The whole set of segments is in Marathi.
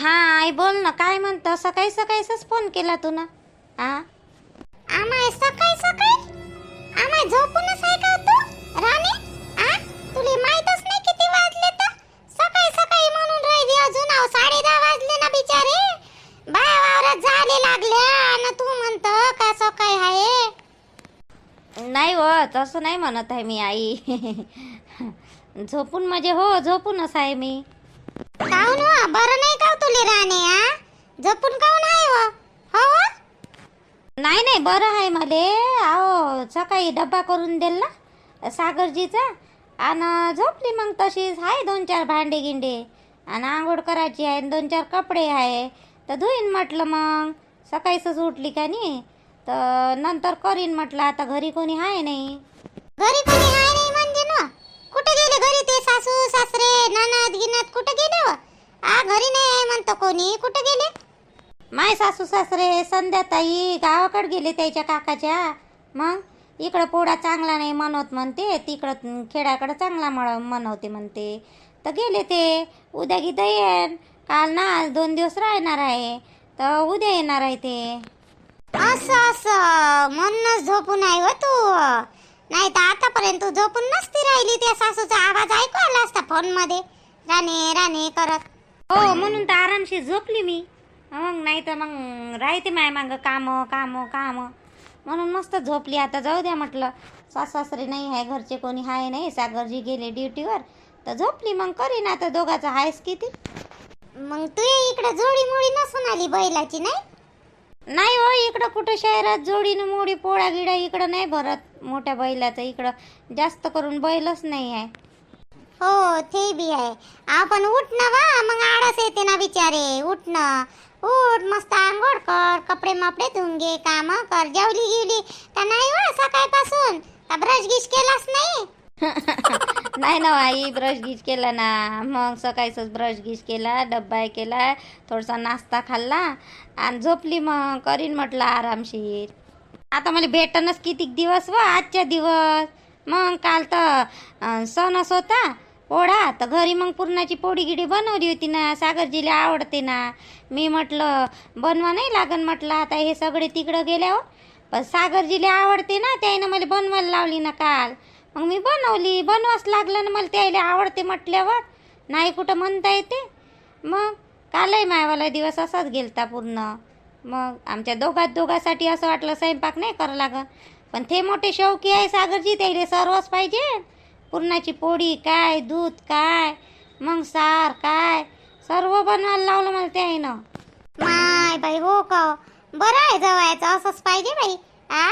हा आई बोल ना काय म्हणतं? सकाळी सकाळीच फोन केला तू ना हा आमाय सकाळी सकाळी? आमाय झोपूनच आहे का तू? राणी? आ? तुला माहीतच नाही किती वाजले तर? सकाळी सकाळी म्हणून राहिली अजून. अहो साडे दहा वाजले ना बिचारे. बाया वावरात झाले लागल्या. आणि तू म्हणत का सकाळी आहे? नाही हो तसं नाही म्हणत आहे मी आई. झोपून म्हणजे हो झोपूनच आहे मी. बरं नाही का तुले राणे आ? झोपून काऊन आहे हो हो हो? नाही नाही बरं आहे मले. अहो सकाळी डब्बा करून दिल ना सागरजीचा. आणि झोपली मग तशीच. आहे दोन चार भांडे गिंडे. आणि आंघोळ करायची आहे दोन चार कपडे आहे. तर धुईन म्हटलं मग. सकाळीच उठली का नाही? तर नंतर करीन म्हटलं आता घरी कोणी आहे नाही. घरी कोणी आहे नाही म्हणजे ना? कुठे गेले घरी ते सासू सासरे ननद गिनत कुठे गेले हो आ घरी नाही आहे म्हणतो कोणी? कुठे गेले? माय सासू सासरे संध्याताई गावाकडे गेले त्याच्या काकाच्या. मग? इकडं पोळा चांगला नाही म्हणत म्हणते तिकडं खेड्याकडं चांगला म्हण म्हणवते म्हणते. तर गेले ते. उद्या गीता येईन. काल ना आज दोन दिवस राहणार आहे. तर उद्या येणार आहे ते. असं असं. म्हणूनच झोपून आहे हो तू. नाही तर आतापर्यंत तू झोपून नसती राहिली. त्या सासूचा आवाज ऐकू आला असता फोनमध्ये राणे राणे करत. हो म्हणून तर आरामशी झोपली मी. मग नाही तर मग राहते माय मागं कामं कामं कामं. म्हणून मस्त झोपली. आता जाऊ द्या म्हटलं सास सासरे नाही आहे घरचे कोणी आहे नाही सागरजी गेले ड्युटीवर. तर झोपली मग करीन आता दोघाचं आहेस किती. मग तू इकडे जोडी मोडी नसून आली बैलाची नाही? नाही हो इकडं कुठं शहरात जोडीनं मोडी पोळा गिडा इकडं नाही भरत. मोठ्या बैलाचं इकडं जास्त करून बैलच नाही आहे. हो ते बी आहे. आपण उठ ना वा मग आळस येते ना बिचारे. उठ ना. उठ मस्त आंघोळ कर कपडे मपडे धुवून घे काम कर. जेवली गिवली का नाही वा सकाळपासून? ब्रश गिश केलाच नाही? नाही ना आई ब्रश गिश केला ना. मग सकाळीच ब्रश गिश केला डब्बा केला थोडासा नाश्ता खाल्ला आणि झोपली मग करीन म्हटलं आरामशीर. आता मला भेटनच कितीक दिवस व आजच्या दिवस. मग काल तर सणच होता. पोळा. तर घरी मग पुरणाची पोळी गिडी बनवली होती ना. सागरजीला आवडते ना. मी म्हटलं बनवा नाही लागन म्हटलं. आता हे सगळे तिकडं गेल्यावर हो. पण सागरजीला आवडते ना. त्यानं मला बनवायला लावली ना काल. मग मी बनवली. बनवास लागलं ना मला त्याला आवडते म्हटल्यावर. नाही कुठं म्हणता येते. मग कालही मायवाला दिवस असाच गेलता पूर्ण. मग आमच्या दोघात दोघासाठी असं वाटलं स्वयंपाक नाही करावं लागन पण ते मोठे शौकी आहे सागरजी. त्याला सर्वच पाहिजे. पुरणाची पोळी काय दूध काय मग सार काय सर्व बनवायला लावलं मला त्यानं माय बाई हो का? बरं आहे जवळचं असंच पाहिजे बाई आ?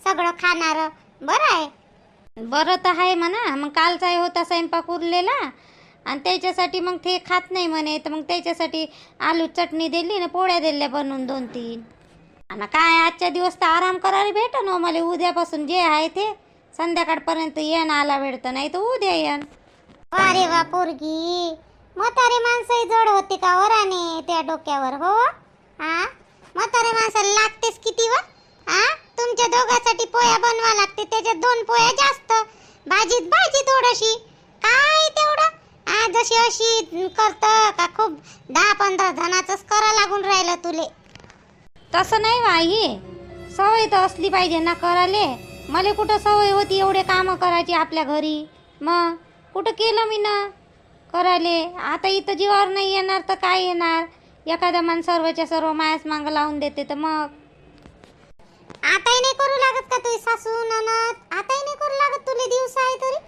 सगळं खाणार बरं आहे. बरं तर आहे म्हणा मग कालचाही होता स्वयंपाक उरलेला आणि त्याच्यासाठी मग ते खात नाही म्हणे तर मग त्याच्यासाठी आलू चटणी दिली ना पोळ्या दिल्या बनवून दोन तीन आणि काय आजच्या दिवस तर आराम करायला भेटन हो मला उद्यापासून जे आहे ते. संध्याकाळपर्यंत येण आला भेटतं नाही तर उद्या येण. अरे वा पोरगी. म्हातारे माणसंही जड होते का वराने त्या डोक्यावर हो? हा म्हातारे माणसाला लागतेच किती वर हा तुमच्या दोघांसाठी पोया बनवा लागते त्याच्यात दोन पोया जास्त. भाजीत भाजी थोडीशी. काय तेवढं? आ जशी अशी करत का खूप दहा पंधरा जणांच करा लागून राहिलं तुले. तसं नाही बा आई सवय तर असली पाहिजे ना कराले मला कुठं सवय होती एवढे कामं करायची आपल्या घरी? मग कुठं केलं मी ना? करायले. आता इथं जीवावर नाही येणार तर काय येणार? एखाद्या मान सर्वच्या सर्व मायास मागं लावून देते तर मग. आताही नाही करू लागत का तुझी सासू ननद? आताही नाही करू लागत तुले दिवस आहे तरी?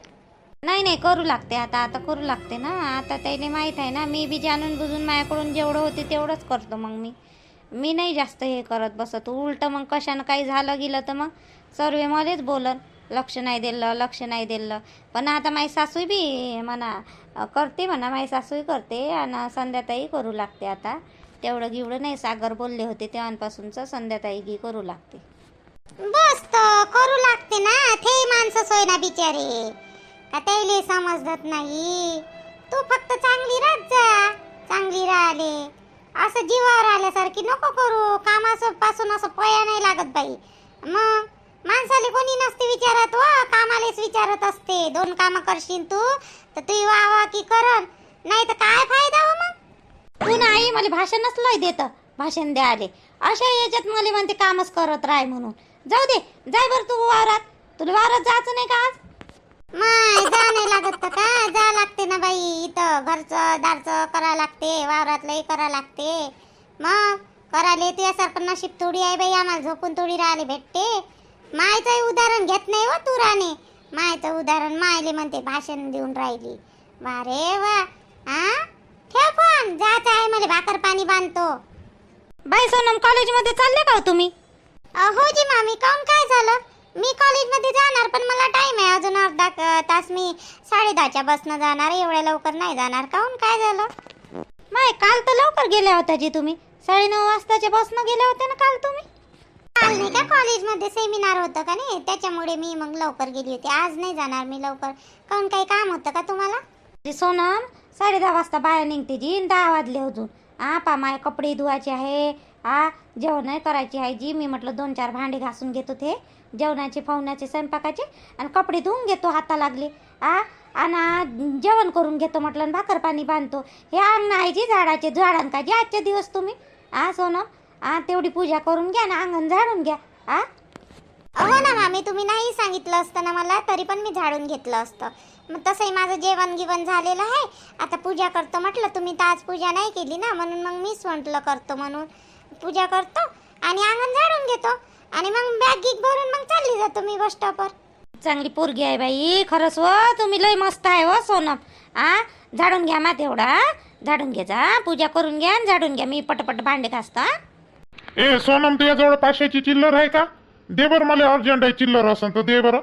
नाही नाही करू लागते आता. आता करू लागते ना. आता त्याला माहीत आहे ना मी बी जाणून बुजून माझ्याकडून जेवढं होते तेवढंच करतो मग मी. मी नाही जास्त हे करत बसत. उलट मग कशानं काही झालं गेलं तर मग सर्व मलाच बोलन. लक्ष नाही दिलं लक्ष नाही दिलं. पण आता माझी सासू बी म्हणा करते म्हणा माझी सासूही करते आणि संध्याताई करू लागते आता. तेवढं गिवडं नाही सागर बोलले होते तेव्हापासूनच संध्याताई गी करू लागते. बस तर करू लागते ना. ते माणसं सोय ना बिचारे. का त्याले समजत नाही. तू फक्त चांगली राहत जा. चांगली राहिले. असं जीवावर आल्यासारखी नको करू. कामापासून असं पया नाही लागत बाई. मग? माणसाले कोणी नसते विचारत व कामालेच विचारत असते. दोन कामं करशील तू तर तू वा वा की करन नाही तर काय फायदा हो मग? तू नाही मला भाषणच लय देत. भाषण द्यायले अशा याच्यात मला म्हणते कामच करत राह म्हणून. जाऊ दे जाय बरं तू वावरात. तुला वावरात जायचं नाही का आज? माय जा नाही लागत का जा लागते ना बाई इथं घरचं दारचं करा लागते वावरातलंही करा लागते. मग करायला तुझ्यासारखं नशीब थोडी आहे बाई आम्हाला झोपून थोडी राहिले भेटते. मायचंही उदाहरण घेत नाही व तू राणे. मायचं उदाहरण मायले म्हणते भाषण देऊन राहिली. वा रे वा. हा ठेव फोन. जायचं आहे मला भाकर पाणी बांधतो. बाई सोनम कॉलेजमध्ये चालले का हो तुम्ही? हो जी मामी काऊन काय झालं? मी कॉलेजमध्ये जाणार पण मला टाइम आहे अजून अर्धा तास. मी साडे दहाच्या बसनं जाणार एवढ्या लवकर नाही जाणार. काऊन काय झालं? माय काल तर लवकर गेल्या होत्या जी तुम्ही. साडेनऊ वाजताच्या बसनं गेल्या होत्या ना काल तुम्ही? काल नाही का कॉलेजमध्ये सेमिनार होतं का नाही? त्याच्यामुळे मी मग लवकर गेली होती. आज नाही जाणार मी लवकर. काऊन काही काम होतं का तुम्हाला? जी सोनम साडे दहा वाजता बाहेर निघते जी. आणि दहा वाजले अजून. आ पा माय कपडे धुवायचे आहे. आ जेवण करायची आहे जी. मी म्हटलं दोन चार भांडे घासून घेतो ते. जेवणाचे पाहुण्याचे स्वयंपाकाचे आणि कपडे धुवून घेतो हाता लागले आ आणि जेवण करून घेतो म्हटलं भाकर पाणी बांधतो. हे अंगण आहे जी झाडाचे. झाडांका जी आजचे दिवस तुम्ही. आ सोनम आ तेवढी पूजा करून घ्या ना अंगण झाडून घ्या. आ? हो ना मामी तुम्ही नाही सांगितलं असतं ना मला तरी पण मी झाडून घेतलं असतं. मग तसंही माझं जेवण गिवण झालेलं आहे. आता पूजा करतो म्हटलं तुम्ही तर आज पूजा नाही केली ना म्हणून मग मीच म्हटलं करतो म्हणून. पूजा करतो आणि अंगण झाडून घेतो. आणि मग बॅग गिग भरून मग चालली जातो मी बस स्टॉपवर चांगली पोरगी आहे बाई खरंच व तुम्ही लय मस्त आहे व सोनम. आ? झाडून घ्या मा तेवढा झाडून घे जा पूजा करून घ्या आणि झाडून घ्या. मी पटपट भांडे घासता हा? ए सोनम तुझ्याजवळ पाचशेची चिल्लर आहे का? दे बरं मला अर्जंट आहे चिल्लर असं तर दे बरं.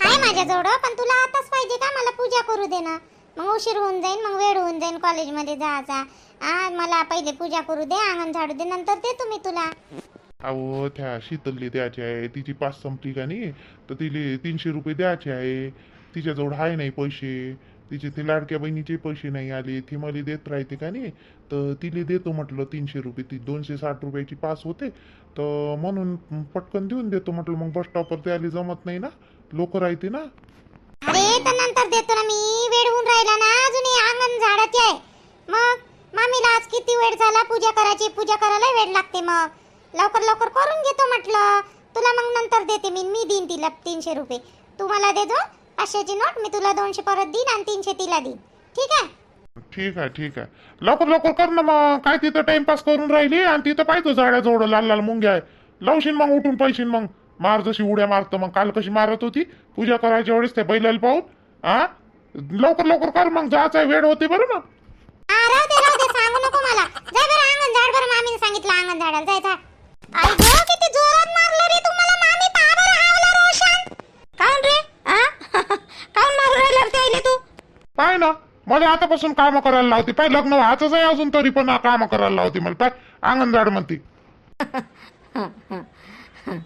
आहे माझ्याजवळ? पण तुला आताच पाहिजे का मला पूजा करू दे ना मग उशीर होऊन जाईल मग वेळ होऊन जाईल कॉलेजमध्ये जायचा. आ मला पहिले पूजा करू दे अंगण झाडू दे नंतर दे तुम्ही तुला. अहो त्या शीतलली द्यायची आहे. तिची पाच संपली का नाही? तर तिले तीनशे रुपये द्यायचे आहे. तिच्याजवळ आहे नाही पैसे. तिचे ते लाडक्या बहिणीचे पैसे नाही आले ती मला देत राहते का नाही? तर तिले देतो म्हटलं तीनशे रुपये. ती दोनशे साठ रुपयाची पास होते. तर म्हणून पटकन देऊन देतो म्हटलं मग बस स्टॉपवर ते आली जमत नाही ना? लोक राहते ना? अरे तर नंतर देतो ना मी. वेळ होऊन राहिला ना अजून अंगण झाडाचे आहे. मग मामीला आज किती वेळ झाला? पूजा करायची पूजा करायला वेळ लागते मग. लवकर लवकर करून घेतो म्हटलं. तुला मग नंतर देते मी. मी देईन तिला तीनशे रुपये. तू मला दे दो पाचशेची नोट मी तुला दोनशे परत देईन आणि तीनशे तिला देईन. ठीक आहे? ठीक आहे ठीक आहे. लवकर लवकर कर ना मग. काय तिथं टाइमपास करून राहिली? आणि तिथं पाहिजे झाडाजवळ लाल लाल मुंग्या आहे. लावशील मग उठून पैशील मग. मार जशी उड्या मारतो मग. काल कशी मारत होती? पूजा करायच्या वेळेस ते बैलाला पाहून. हा लवकर लवकर कर मग. जायचा वेळ होते बरं मग. हा राहू दे राहू दे. सांगू नको मला. जाय बरं अंगण झाड बरं. मामीने सांगितलं अंगण झाडाला जायचा आई गं किती जोरात मारलं रे तुम्हाला मामी पहा बरं हावला रोशन काऊन रे आ काऊन मारू राहिला रे त्याईले तू पाय ना मला आतापासून काम करायला लावते. पाय लग्न व्हायचंच आहे अजून तरी पण काम करायला लावते मला. पाय अंगण झाड म्हणते.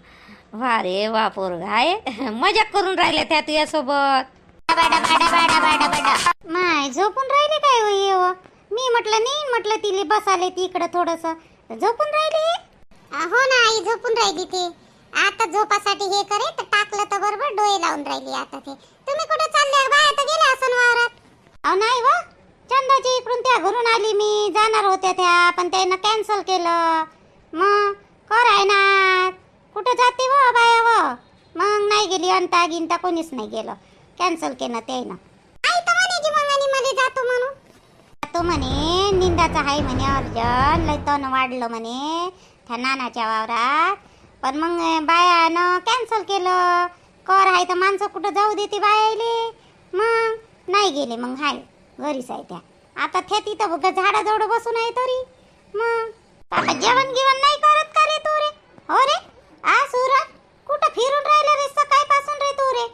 वा रे वा पोरगा आहे मजाक करून राहिल्या त्या तुझ्यासोबत. माय झोपून राहिले काय हो हे हो? मी म्हटलं नाही म्हटलं तिले बसाले ती इकडं थोडस. झोपून राहिली? हो ना आई झोपून राहिली ती. आता झोपासाठी हे करे तर टाकलं तर बरोबर डोळे लावून राहिली आता ते. तुम्ही कुठे चालले? बाय आता गेले असं वावरात. नाही व. चंदाची इकडून त्या घरून आली मी. जाणार होत्या त्या पण त्यानं कॅन्सल केलं. मग? कर आहे ना कुठं जाते व बाया व? मग नाही गेली अंता गिंता कोणीच नाही गेलं. कॅन्सल केलं त्यानं. तर मध्ये जातो म्हणून. तो म्हणे. निंदाचा आहे म्हणे अर्जन. लय तण वाढलं म्हणे त्या नानाच्या वावरात. पण मग बायानं कॅन्सल केलं. कर आहे तर माणसं कुठं जाऊ देते बायाले. मग? नाही गेले मग हाय. घरीच आहे त्या. आता त्या तिथं बघ झाडाजवळ बसून आहे तरी. मग? जेवण गिवण नाही करत का रे तू रे? हो रे? आ सुरत कुठं फिरून राहिला रे सकाळपासून रे तू रे?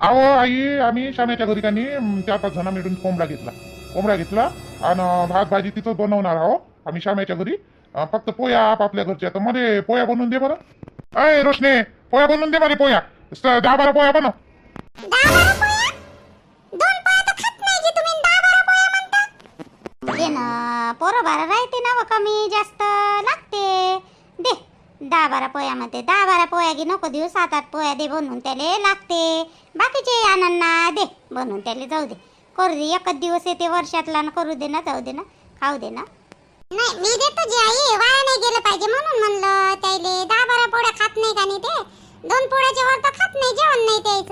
अहो आई आम्ही शाम्याच्या घरी का नाही चार पाच जण मिळून कोंबडा घेतला. कोंबडा घेतला आणि भात भाजी तिथं बनवणार आहो आम्ही शाम्याच्या घरी. फक्त पोया आपापल्या घरच्या. तर मध्ये पोया बनवून दे बरं. अय रोशने पोया बनवून दे मला पोया. स- दहा बारा पोया बनव. दहा बारा ना पोरं बारा राहते ना व कमी जास्त लागते दे दहा बारा पोयामध्ये दहा बारा पोया घे नको देऊ सात आठ पोया दे बनवून त्याले लागते बाकीचे आनंदना दे बनवून त्याले जाऊ दे करू दे एकच दिवस येते वर्षातला ना करू दे ना जाऊ दे ना खाऊ दे ना नाही मी देतो जी आई वाया नाही गेलं पाहिजे म्हणून म्हणलं त्याले दहा बारा पोळ्या खात नाही का नाही ते दोन पोळ्याच्या वर तर खात नाही जेवण नाही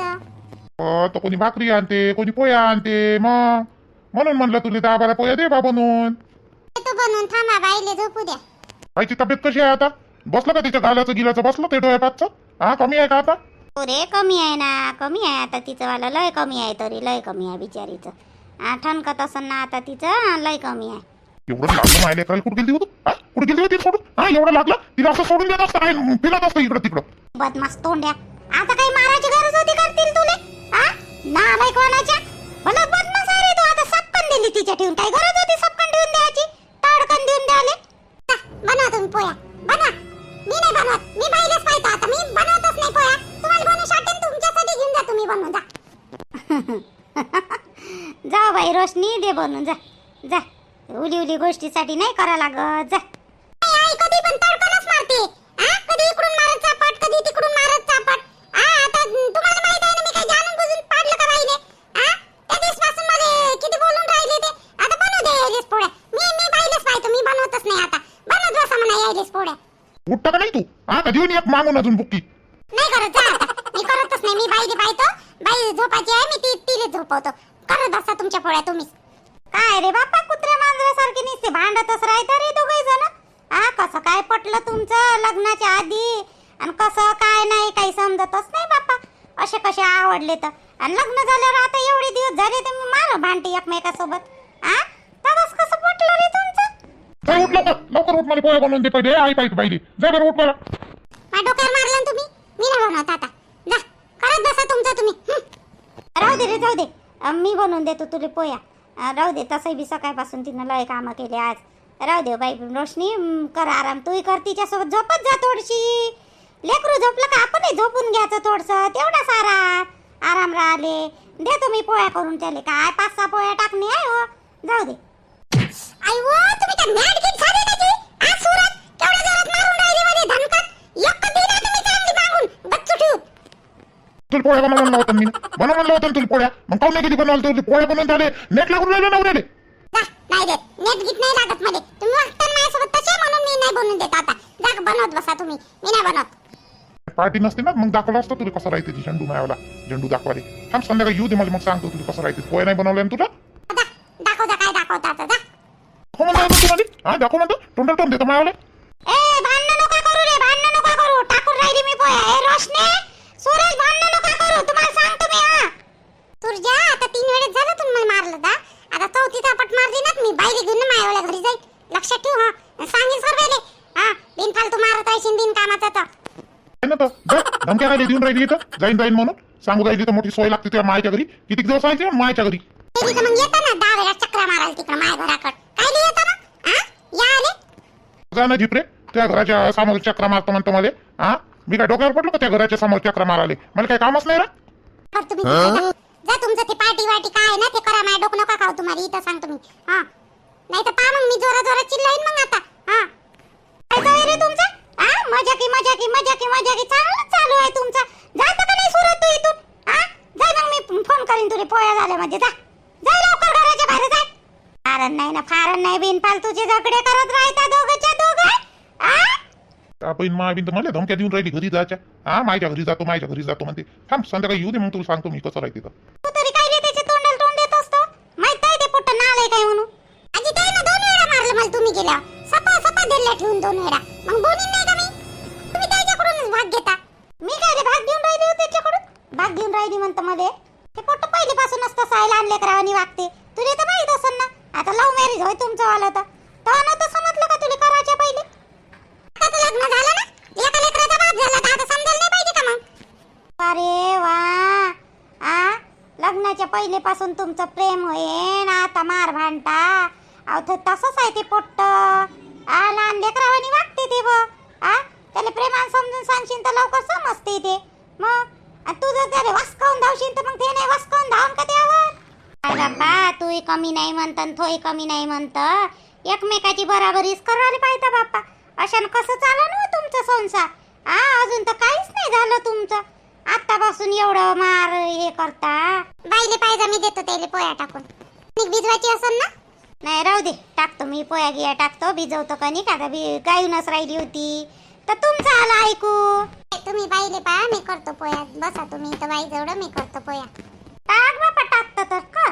तर कोणी भाकरी आणते कोणी पोया आणते मग म्हणून म्हणलं तुला दहा बारा पोया दे बा बनवून तू बनवून थांबा बाईले झोपू द्या. आईची तब्येत कशी आहे आता? बसलं का तिच्या गालाचं गिलाचं? बसलं ते डोळ्यापातचं? हा कमी आहे का आता? रे कमी आहे ना कमी आहे आता तिचं वाला लय कमी आहे तरी लय कमी आहे बिचारीचं. हा ठणकत असन ना आता तिचं लय कमी आहे. एवढं लागलं माहिले करायला कुठे गेली होती? हा कुठे गेली होती सोडून? हा एवढं लागलं? तिला असं सोडून देत असतं काय फिरत असतं इकडं तिकडं. बदमास तोंड्या. आता काही मारायची गरज होती करतील तुले? हा? ना कोणाच्या? सपकन तिच्या ठेवून काय गरज होती? सपकन ठेवून द्यायची? ताडकन देऊन द्याले बनवा तुम्ही पोया बनवा मी नाही बनवत. मी बाईलाच पाहिजे आता मी बनवतच नाही पोया तुम्हाला बनवू शाटेन तुमच्यासाठी घेऊन जा तुम्ही बनवून जा. जा बाई रोशनी दे बनवून. जा. जा. उली उली गोष्टीसाठी नाही करा लागत. जा आई आई कधी पण तडकनच मारते हा कधी इकडून मारत चापट कधी तिकडून मारत चापट हा आता तुम्हाला माहीत आहे ना मी काही जाणून बुजून पाडलं का बाईले हा त्या दिवसपासून मला किती बोलून राहिले ते आता बनवू दे यायलेच पोळ्या मी मी बाईलेच पाहतो मी बनवतच नाही आता बनवत बसा म्हणा यायलेच पोळ्या उठता का नाही कधी येऊन एक मागून अजून बुक्की. नाही करत जा मी करतच नाही. मी बाईले पाहतो बाई झोपायची आहे मी ती तिले झोपवतो. करत बसा तुमच्या पोळ्या तुम्हीच काय रे बाप्पा कुत्र्या मांजरासारखे नुसते भांडतच राहता रे दोघे जण? हा कसं काय पटलं तुमचं लग्नाच्या आधी? आणि कसं काय नाही काही समजतच नाही बाप्पा. असे कसे आवडले तर. आणि लग्न झाल्यावर आता एवढे दिवस झाले तर मी मार भांडते एकमेकासोबत. हा तसंच कसं पटलं रे तुमचं? काय उठ लवकर. लवकर उठ मला पोया बनवून दे पहिले आई पाहिजे पाहिजे जा बरं उठ मला. डोक्यावर मारलं तुम्ही? मी नाही बनवत आता. जा करत बसा तुमचं तुम्ही. राहू दे रे जाऊ दे. मी बनवून देतो तुले पोया. राहू दे तसंही बी सकाळपासून तिनं लय कामं केले आज. राहू दे हो बाई रोशनी कर आराम. तूही कर तिच्यासोबत झोपत जा थोडीशी. लेकरू झोपलं का? आपणही झोपून घ्यायचं थोडस. तेवढा सारा आराम राहिले. देतो मी पोळ्या करून त्याले. काय पाच सहा पोळ्या टाकणे आहे हो? जाऊ दे. आई तुम्ही काय मॅड किड झाले का जी आज सुरत केवढ्या जोरात मारून राहिले म्हणे धनकट एक दिला तुम्ही चांगली मागून बच्चू ठेवून तुला पोळ्या बनवून म्हणलं होतं मी बनवून म्हणलं होतं ना तुला पोळ्या मग काऊन नाही किती बनवलं तुला पोळ्या बनवून झाले नेट लागून राहिले नवऱ्याले जा नाही देत नेट गीत नाही लागत मध्ये तुम्ही वागता माझ्यासोबत तसे म्हणून मी नाही बनवून देत आता जा बनवत बसा तुम्ही मी नाही बनवत पार्टी नसते ना मग दाखवलं असतं तुला कसं राहते ती झेंडू मायावाला झेंडू दाखवाले थांब संध्याकाळी येऊ दे मला मग सांगतो तुला कसं राहते पोळ्या नाही बनवल्या ना तुला जा काय दाखवता आता जा हो म्हणतो तुम्हाला हा दाखव म्हणतो तोंडाला तोंड देतो मायावाले ए भांडण नका करू रे भांडण नका करू टाकून राहिली मी पोया ए रोशने सूरज भांडण नका करू तुम्हाला सांगतो मी हा तुरजा आता तीन वेळेस झालं तुम्ही मला मारलं दा आता चौथी चापट मारली ना मी बाईले घेऊन ना मायावाल्या घरी जाईल लक्षात ठेव हा सांगेल सर्वेले हा बिनफालतू मारत राहशील बिन कामाचा तर आहे ना तर जा धमक्या काय देऊन राहिली इथं? जाईन जाईन म्हणून? सांगू राहिली तर मोठी सोय लागते त्या मायच्या घरी? किती दिवस राहायचे मायच्या घरी? मग येतं ना दहा वेळा चक्रा मारायला तिकडं माय घराकड. काय येतं ना हा या आले? जा ना झिपरे त्या घराच्या समोर चक्रा मारतो म्हणतो मला. हा मी काय डोक्यावर पडलो का त्या घराच्या समोर चक्रा माराले मला काय कामच नाही रा. कर तुम्ही तिकडे जा. जा तुमचं ते पार्टी वाटी काय आहे ना ते करा माझ्या डोकं नका खाऊ तुम्हाला. इथं सांगतो मी. हा. नाही तर पा मग मी जोरा जोरात चिल्लाईन मग आता. हा. काय रे तुमचं? मजाकी मजाकी मजाकी मजाकी चांगलं चालू आहे तुमचं. जातं का नाही सुरत तू इथून? हा जाय मग मी फोन करीन तुला पोळ्या झाल्या म्हणजे. जा. जाय लवकर घराच्या बाहेर जाय. फारण नाही ना फारण नाही बिनफालतूचे झगडे करत राहता दोघंच्या दोघं. हा आपण मायबिन तर मला धमक्या देऊन राहिली घरी जायच्या. हा मायच्या घरी जातो मायच्या घरी जातो म्हणते. थांब संध्याकाळी येऊ दे मग तुला सांगतो मी कसं राहते तर. तू तरी काय रे त्याच्या तोंडाला तोंड देत असतो? माहीत आहे ते पुट्ट नाल आहे काय म्हणून? आजी ते ना दोन वेळा मारलं मला तुम्ही गेल्या सपा सपा दिल्या ठेवून दोन वेळा. मग बोलीन मी काय रे भाग घेऊन राहिली होती त्याच्याकडून? भाग घेऊन राहिली म्हणतं मध्ये ते पोट पहिलेपासून असतं सायला आणले करावणी वागते. तुला तर माहीत असेल ना आता लव्ह मॅरेज होय तुमचं वाला तर. तेव्हा नव्हतं समजलं का तुला करायच्या पहिले? आता लग्न झालं ना एका लेकराचा बाप झाला तर आता समजायला नाही पाहिजे का मग? अरे वा आ? लग्नाच्या पहिलेपासून तुमचं प्रेम होईन आता मार भांडता. अहो तर तसंच आहे ते पोट्ट. आ लहान लेकरावानी वागते ते बघ त्याला प्रेमान समजून सांगशील तर लवकर समजते ते. मग? आणि तू जर त्याला वासकावून धावशील तर मग ते नाही वासकावून धावून का त्यावर? बाप्पा तूही कमी नाही म्हणत आणि तोही कमी नाही म्हणत. एकमेकाची बराबरीच करायला पाहिजे बाप्पा. अशानं कसं चाललं ना हो तुमचं संसार? आ अजून तर काहीच नाही झालं तुमचं. आतापासून एवढं मार हे करता. बाईले पाहिजे मी देतो त्याला पोया टाकून. भिजवायची असेल ना? नाही राहू दे. टाकतो मी पोया गिया टाकतो. भिजवतो कणी का बी गायूनच राहिली होती. तर तुमचा आला ऐकू. तुम्ही बाईले पहा मी करतो पोया. बसा तुम्ही तर बाई जवळ मी करतो पोया. टाक बा पटाक तर कर.